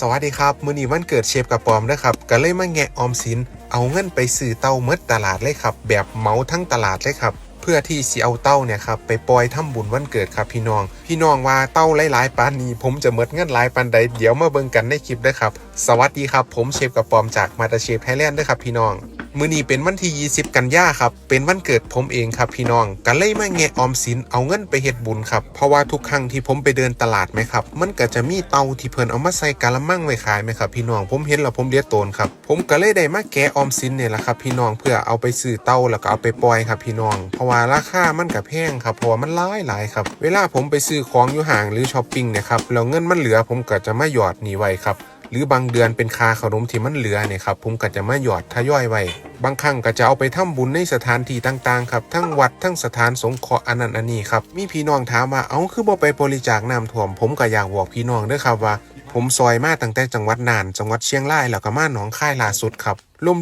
สวัสดีครับ มื้อนี้วันเกิดเชฟกระปอมนะครับก็เลยมาแงะออมสิน เอาเงินไปซื้อเต้าเมดตลาดเลยครับ แบบเหมาทั้งตลาดเลยครับ เพื่อที่สิเอาเต้าเนี่ยครับไปปล่อยทำบุญวันเกิดครับพี่น้อง พี่น้องว่าเต้าหลายๆปานนี้ ผมจะเมดเงินหลายปานใดเดี๋ยวมาเบิ่งกันในคลิปด้ครับ สวัสดีครับ ผมเชฟกระปอมจากมาตาเชฟไทยแลนด์ด้อครับพี่น้อง มื้อนี้เป็นวันที่ 20 กันยาครับ เป็นวันเกิดผมเองครับพี่น้องก็เลยมาแงะออมสินเอาเงินไปเฮ็ดบุญครับ เพราะว่าทุกครั้งที่ผมไปเดินตลาดไหมครับ มันก็จะมีเตาที่เพิ่นเอามาใส่กะละมังไว้ขายไหมครับพี่น้อง ผมเห็นแล้วผมเลียโตนครับ ผมก็เลยได้มาแกะออมสินเนี่ยแหละครับพี่น้อง เพื่อเอาไปซื้อเตาแล้วก็เอาไปปล่อยครับพี่น้อง เพราะว่าราคามันก็แพงครับ เพราะว่ามันหลายหลายครับ เวลาผมไปซื้อของอยู่ห้างหรือช้อปปิ้งเนี่ยครับ แล้วเงินมันเหลือผมก็จะมาหยอดหนีไว้ครับ หรือบางเดือนเป็นคาขนมที่มันเหลือเนี่ยครับผมก็จะมาหยอดทยอยไว้ บางครั้งก็จะเอาไปทำบุญในสถานที่ต่างๆครับทั้งวัดทั้งสถานสงเคราะห์อันนั้นอันนี้ครับมีพี่น้องถามว่าเอ้าคือบ่ไปบริจาคน้ำท่วม ผมก็อยากบอกพี่น้องเด้อครับว่า ผมซอยมาตั้งแต่จังหวัดน่าน จังหวัดเชียงรายแล้วก็มาหนองคายล่าสุดครับ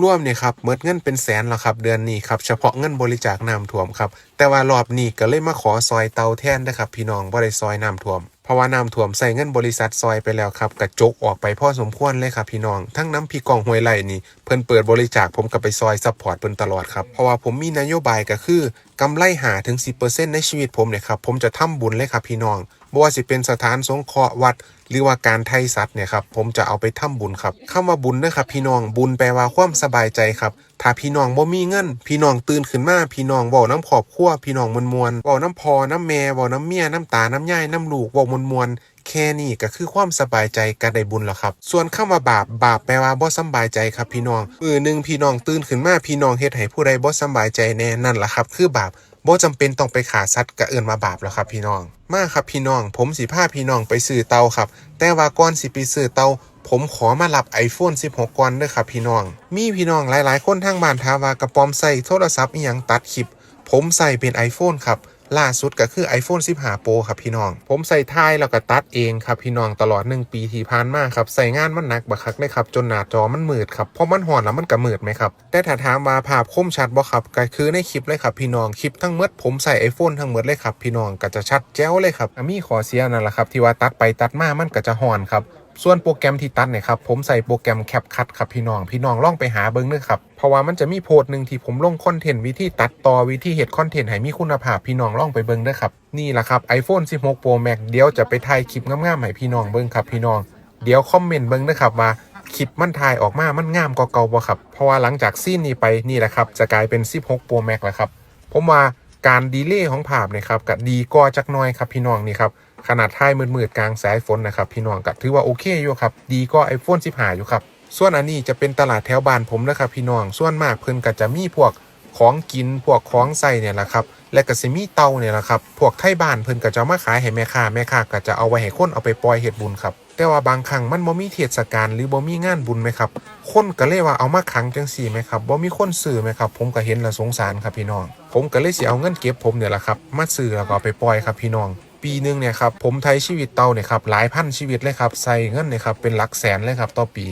รวมๆเนี่ยครับเมิดเงินเป็นแสนแล้วครับเดือนนี้ครับเฉพาะเงินบริจาคน้ำท่วมครับแต่ว่ารอบนี้ก็เลยมาขอซอยเตาแทนนะครับพี่น้องบ่ได้ซอยน้ำท่วม เพราะว่าน้ำท่วมใส่เงินบริษัทซอยไปแล้วครับกระจกออกไปพอสมควรเลยครับพี่น้อง ทั้งน้ำพี่กองห้วยไร่นี่เพิ่นเปิดบริจาคผมก็ไปซอยซัพพอร์ตเพิ่นตลอดครับ เพราะว่าผมมีนโยบายก็คือกำไรหาถึง 10%ในชีวิตผมเนี่ยครับผมจะทำบุญเลยครับพี่น้อง บ่ว่าสิเป็นสถานสงเคราะห์วัด หรือว่าการไทยสัตว์เนี่ยครับผมจะเอาไปทำบุญครับคำว่าบุญนะครับพี่น้องบุญแปลว่าความสบายใจครับถ้าพี่น้องบ่มีเงิน พี่น้องตื่นขึ้นมาพี่น้องเว้าน้ำขอบครัวพี่น้องมวลมวลๆเว้าน้ำพอน้ำแม่เว้าน้ำเมียน้ำตาน้ำยายน้ำลูกเว้ามวลมวลแค่นี้ก็คือความสบายใจก็ได้บุญแล้วครับ ส่วนคำว่าบาปบาปแปลว่าบ่สบายใจครับพี่น้องมือหนึ่งพี่น้องตื่นขึ้นมาพี่น้องเฮ็ดให้ผู้ใดบ่สบายใจแน่นั่นแหละครับ คือบาป บ่จำเป็นต้องไปขาสัตว์กะเอินมาบาปแล้วครับพี่น้อง มาครับพี่น้อง ผมสิพาพี่น้องไปซื้อเตาครับ แต่ว่าก่อนสิไปซื้อเตาผมขอมารับ iPhone 16 ก่อนเด้อครับพี่น้อง มีพี่น้องหลายๆ คนทางบ้านทาว่ากระปอมใส่โทรศัพท์อีหยังตัดคลิป ผมใส่เป็น iPhone ครับ ล่าสุดก็คือ iPhone 15 Pro ครับพี่น้อง ผมใส่ท้ายแล้วก็ตัดเองครับพี่น้องตลอด 1 ปีที่ผ่านมาครับใส่งานมันหนักบักคักเลยครับจนหน้าจอมันมืดครับเพราะมันห่อนแล้วมันก็มืดไหมครับแต่ถ้าถามว่าภาพคมชัดบ่ครับก็คือในคลิปเลยครับพี่น้องคลิปทั้งหมดผมใส่ iPhone ทั้งหมดเลยครับพี่น้องก็จะชัดแจ๋วเลยครับอะมีขอเสียนั่นแหละครับที่ว่าตัดไปตัดมามันก็จะห่อนครับ ส่วนโปรแกรมที่ตัดเนี่ยครับผมใส่โปรแกรมแคปคั t ครับพี่น้องพี่น้องลองไปหาเบิ้งเด้ครับเพราะว่ามันจะมีโพสต์หนึ่งที่ผมลงคอนเทนต์วิธีตัดต่อวิธีเฮ็ดคอนเทนต์ให้มีคุณภาพพี่น้องลองไปเบิ้งเด้ครับนี่แหละครับ iPhone 16 Pro Max เดี๋ยวจะไปถ่ายคลิปงามๆให้พี่น้องเบิ้งครับพี่น้องเดี๋ยวคอมเมนต์เบิ้งนะครับว่าคลิปมันถ่ายออกมามันงามกว่าเก่าบ่ครับเพราะว่าหลังจากซีนนี้ไปนี่แหละครับจะกลายเป็น 16 Pro Max แล้วครับผมว่าการดีเลย์ของภาพเนี่ยครับก็ดีกว่าจักน้อยครับพี่น้องนี่ครับ ขนาดท้ายมืดๆกลางสายฝนนะครับพี่น้องก็ถือว่าโอเคอยู่ครับ ดีก็ iPhone 15อยู่ครับ ส่วนอันนี้จะเป็นตลาดแถวบ้านผมนะครับพี่น้อง ส่วนมากเพิ่นก็จะมีพวกของกินพวกของใส่เนี่ยแหละครับและก็สิมีเตาเนี่ยแหละครับ พวกไทยบ้านเพิ่นก็จะมาขายให้แม่ค้าแม่ค้าก็จะเอาไว้ให้คนเอาไปปล่อยเฮ็ดบุญครับแต่ว่าบางครั้งมันบ่มีเทศกาลหรือบ่มีงานบุญไหมครับ คนก็เลยว่าเอามาขังจังซี่ไหมครับบ่มีคนซื้อไหมครับ ผมก็เห็นแล้วสงสารครับพี่น้อง ผมก็เลยสิเอาเงินเก็บผมเนี่ยแหละครับ มาซื้อแล้วก็ไปปล่อยครับพี่น้อง ปีหนึ่งเนี่ยครับผมไทยชีวิตเตาเนี่ยครับหลายพันชีวิตเลยครับใส่เงินเนี่ยครับเป็นหลักแสนเลยครับต่อปี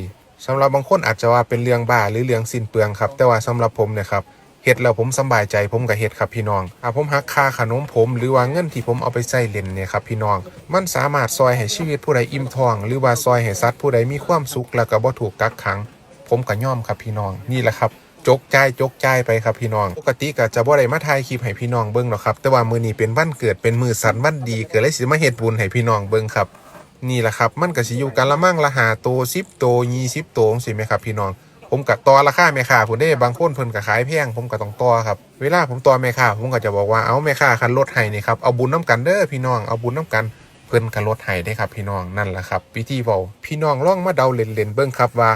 สำหรับบางคนอาจจะว่าเป็นเรื่องบ้าหรือเรื่องสิ้นเปลืองครับแต่ว่าสำหรับผมเนี่ยครับเฮ็ดแล้วผมสบายใจผมก็เฮ็ดครับพี่น้องถ้าผมหักค่าขนมผม หรือว่าเงินที่ผมเอาไปใส่เล่นเนี่ยครับพี่น้อง มันสามารถซอยให้ชีวิตผู้ใดอิ่มท้อง หรือว่าซอยให้สัตว์ผู้ใดมีความสุขแล้วก็บ่ถูกกักขัง ผมก็ย่อมครับพี่น้องนี่แหละครับ จกใจายจกใจายไปครับพี่น้อง ปกติก็จะบ่ได้มาถ่ายคลิปให้พี่น้องเบิ่งหรอกครับ แต่ว่ามื้อนี้เป็นวันเกิดเป็นมื้อสันวันดีเก็เลยสิมาเฮ็ดบุญให้พี่น้องเบิ่งครับ นี่แหละครับ มันก็สิอยู่กันละมั่งละหาโต10โต20โตจังซี่ไหมครับพี่น้อง ผมก็ต่อราคาแม่ค้าพุ่นเด้บางคนเพิ่นก็ขายแพงผมก็ต้องต่อครับ เวลาผมต่อแม่ค้าผมก็จะบอกว่าเอาแม่ค้าคันลดให้นี่ครับเอาบุญน้ำกันเด้อพี่น้องเอาบุญน้ำกันเพิ่นก็ลดให้ได้ครับพี่น้องนั่นแหละครับวิธีเว้าพี่น้องลองมาเดาเล่นๆเบิ่งครับว่า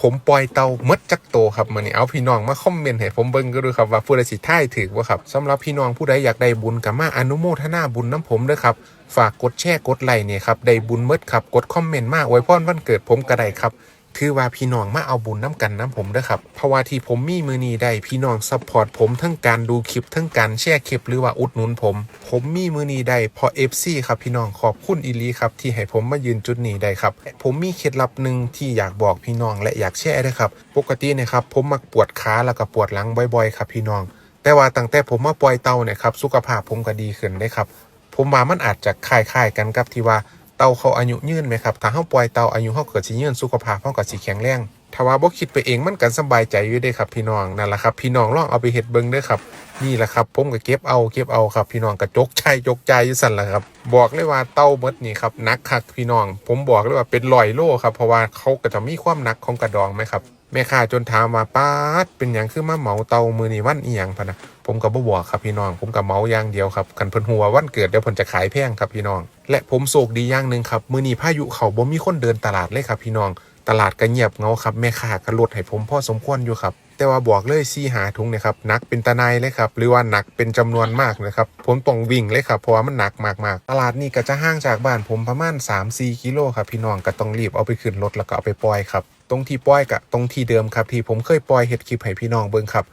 ผมปล่อยเตาเมดจักโตครับมันนี่เอาพี่น้องมาคอมเมนต์ให้ผมเบิ่งก็ดูครับว่าผู้ใดสิทายถือว่าครับสำหรับพี่น้องผู้ใดอยากได้บุญก็มาอนุโมทนาบุญน้ำผมเด้อครับฝากกดแชร์กดไลค์เนี่ยครับได้บุญเมดครับกดคอมเมนต์มาอวยพรวันเกิดผมก็ได้ครับ คือว่าพี่น้องมาเอาบุญน้ำกันน้ำผมเด้อครับเพราะว่าที่ผมมีมือนี้ได้พี่น้องซัพพอร์ตผมทั้งการดูคลิปทั้งการแชร์คลิปหรือว่าอุดหนุนผม ผมมีมือนี้ได้เพราะ FC ครับพี่น้องขอบคุณอีลีครับที่ให้ผมมายืนจุดนี้ได้ครับผมมีเคล็ดลับหนึ่งที่อยากบอกพี่น้องและอยากแชร์ด้วยครับปกติเนะครับผมมักปวดขาแล้วก็ปวดหลังบ่อยๆ ครับพี่น้อง แต่ว่าตั้งแต่ผมมาปล่อยเตาเนี่ยครับสุขภาพผมก็ดีขึ้นได้ครับผมว่ามันอาจจะคล้ายๆกันกับที่ว่า ต่าเขาอายุยืนไหมครับถ้าเฮาปล่อยเต่าอายุเฮาเกิดสิยืนสุขภาพเฮาก็สิแข็งแรงถ้าว่าบ่คิดไปเองมันก็สบายใจอยู่เด้ครับพี่น้องนั่นแหละครับ พี่น้องลองเอาไปเฮ็ดเบิ่งเด้อครับนี่แหละครับผมก็เก็บเอาเก็บเอาครับ พี่น้องกระจกใจจกใจอยู่สั่นแหละครับ บอกเลยว่าเต้าเมดนี่ครับหนักคักพี่น้อง ผมบอกเลยว่าเป็นร้อยโลครับเพราะว่าเขาก็จะมีความหนักของกระดองไหมครับแม่ค้าจนถามมาป้าดเป็นอย่างคือมาเหมาเตามือนี่วันเอียงพะนะ ผมก็บ่บอกครับพี่น้อง ผมก็เมาอย่างเดียวครับกันเพิ่นหัววันเกิดเดี๋ยวเพิ่นจะขายแพงครับพี่น้อง และผมโศกดีอย่างหนึ่งครับมือนี้พายุเขาบ่มีคนเดินตลาดเลยครับพี่น้อง ตลาดก็เงียบเงาครับแม่ค้าก็ลดให้ผมพ่อสมควรอยู่ครับแต่ว่าบอกเลยซี่หาถุงเนี่ยครับหนักเป็นตะไนายเลยครับหรือว่าหนักเป็นจำนวนมากนะครับผมต้องวิ่งเลยครับเพราะว่ามันหนักมากๆตลาดนี่ก็จะห่างจากบ้านผมประมาณ 3-4 กิโลครับพี่น้องก็ต้องรีบเอาไปขึ้นรถแล้วก็เอาไปปล่อยครับตรงที่ปล่อยกะตรงที่เดิมครับที่ผมเคยปล่อยเห็ดคลิปให้พี่น้องเบิ่งครับ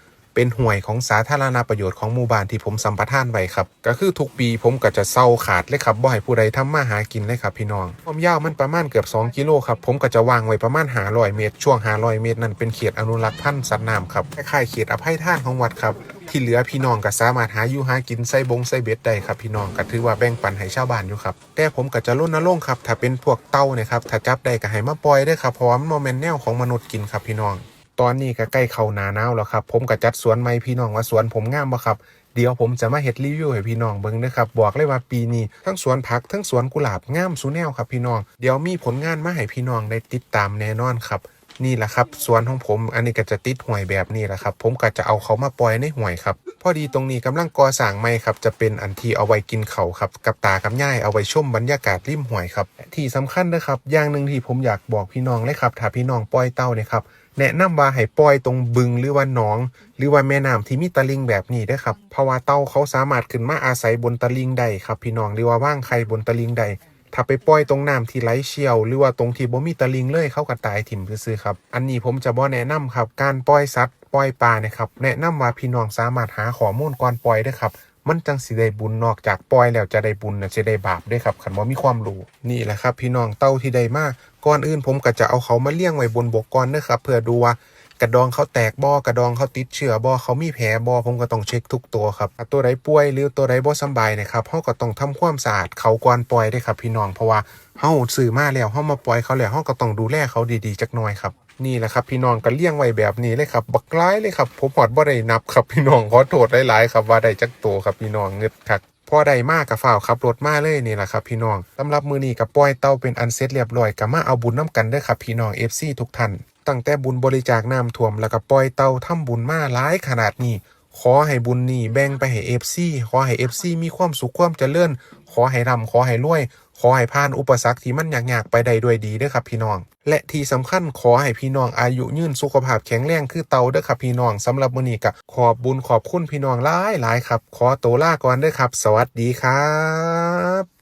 เป็นห่วยของสาธารณประโยชน์ของหมู่บ้านที่ผมสัมปทานไว้ครับ ก็คือทุกปีผมก็จะเศร้าขาดเลยครับบ่ให้ผู้ใดทำมาหากินเลยครับพี่น้องความยาวมันประมาณเกือบ 2 กิโลครับผมก็จะวางไว้ประมาณ500เมตร ช่วง500เมตรนั่นเป็นเขตอนุรักษ์พันธุ์สัตว์น้ำครับคล้ายๆเขตอภัยทานของวัดครับที่เหลือพี่น้องก็สามารถหาอยู่หากินใส่บงใส่เบ็ดได้ครับพี่น้องก็ถือว่าแบ่งปันให้ชาวบ้านอยู่ครับแต่ผมก็จะรณรงค์ครับถ้าเป็นพวกเต่านี่ยครับถ้าจับได้ก็ให้มาปล่อยได้ครับเพราะว่ามันบ่แม่นแนวของมนุษย์กินครับพี่น้อง ตอนนี้ก็ใกล้เข้าหนาหนาวแล้วครับ ผมก็จัดสวนใหม่พี่น้องว่าสวนผมงามบ่ครับ เดี๋ยวผมจะมาเฮ็ดรีวิวให้พี่น้องเบิ่งเด้อครับ บอกเลยว่าปีนี้ทั้งสวนผักทั้งสวนกุหลาบงามสุแนวครับพี่น้อง เดี๋ยวมีผลงานมาให้พี่น้องได้ติดตามแน่นอนครับนี่แหละครับสวนของผมอันนี้ก็จะติดห่วยแบบนี้แหละครับ ผมก็จะเอาเขามาปล่อยในห่วยครับ พอดีตรงนี้กำลังก่อสร้างใหม่ครับ จะเป็นอันที่เอาไว้กินเขาครับ กับตากับย่ายเอาไว้ชมบรรยากาศริมห่วยครับ ที่สำคัญนะครับอย่างหนึ่งที่ผมอยากบอกพี่น้องเลยครับถ้าพี่น้องปล่อยเต่าเนี่ยครับ แนะนำว่าให้ปล่อยตรงบึงหรือว่าหนอง หรือว่าแม่น้ำที่มีตะลิงแบบนี้เด้ครับเพราะว่าเต่าเขาสามารถขึ้นมาอาศัยบนตะลิงได้ครับ พี่น้องหรือว่าว่างไข่บนตะลิงได้ถ้าไปปล่อยตรงน้ำที่ไหลเชี่ยว หรือว่าตรงที่บ่มีตะลิงเลยเขาก็ตายถิ่มซื่อครับ อันนี้ผมจะบ่แนะนำครับ การปล่อยสัตว์ปล่อยปลาเนี่ยครับ แนะนำว่าพี่น้องสามารถหาข้อมูลก่อนปล่อยเด้ครับ มันจังสิได้บุญนอกจากปล่อยแล้วจะได้บุญน่ะจะได้บาปด้วยครับคันว่ามีความรู้นี่แหละครับ พี่น้องเต้าที่ใดมาก่อนอื่นผมก็จะเอาเขามาเลี้ยงไว้บนบกก่อนเด้อครับเพื่อดูว่ากระดองเขาแตกบ่อกระดองเขาติดเชื้อบ่อเขามีแผลบ่อผมก็ต้องเช็คทุกตัวครับตัวใดป่วยหรือตัวใดบ่สบายนะครับเฮาก็ต้องทำความสะอาดเขาก่อนปล่อยเด้ครับ พี่น้องเพราะว่าเฮาซื้อมาแล้วเฮามาปล่อยเขาแล้วเฮาก็ต้องดูแลเขาดีๆจักหน่อยครับ นี่แหละครับพี่น้องก็เลี้ยงไว้แบบนี้เลยครับ บักร้ายเลยครับ ผมหอดบ่ได้นับครับพี่น้องขอโทษหลายๆครับว่าได้จักตัวครับพี่น้องเงึดครับพอได้มากกับฝ่าวขับรถมาเลยนี่แหละครับพี่น้องสำหรับมือนี้กับปล่อยเต้าเป็นอันเสร็จเรียบร้อยกับมาเอาบุญน้ำกันเด้อครับพี่น้อง FC ทุกท่านตั้งแต่บุญบริจาคน้ำท่วมแล้วก็ปล่อยเต้าทำบุญมาหลายขนาดนี้ ขอให้บุญนี้แบ่งไปให้เอฟซีขอให้เอฟซีมีความสุขความเจริญขอให้ร่ำขอให้รวย ขอให้ผ่านอุปสรรคที่มันยากๆไปได้ด้วยดีเด้อครับพี่น้อง และที่สำคัญขอให้พี่น้องอายุยืนสุขภาพแข็งแรงคือเตาเด้อครับพี่น้องสำหรับมื้อนี้ก็ขอบบุญขอบคุณพี่น้องหลายๆครับ ขอตัวลาก่อนเด้อครับ สวัสดีครับ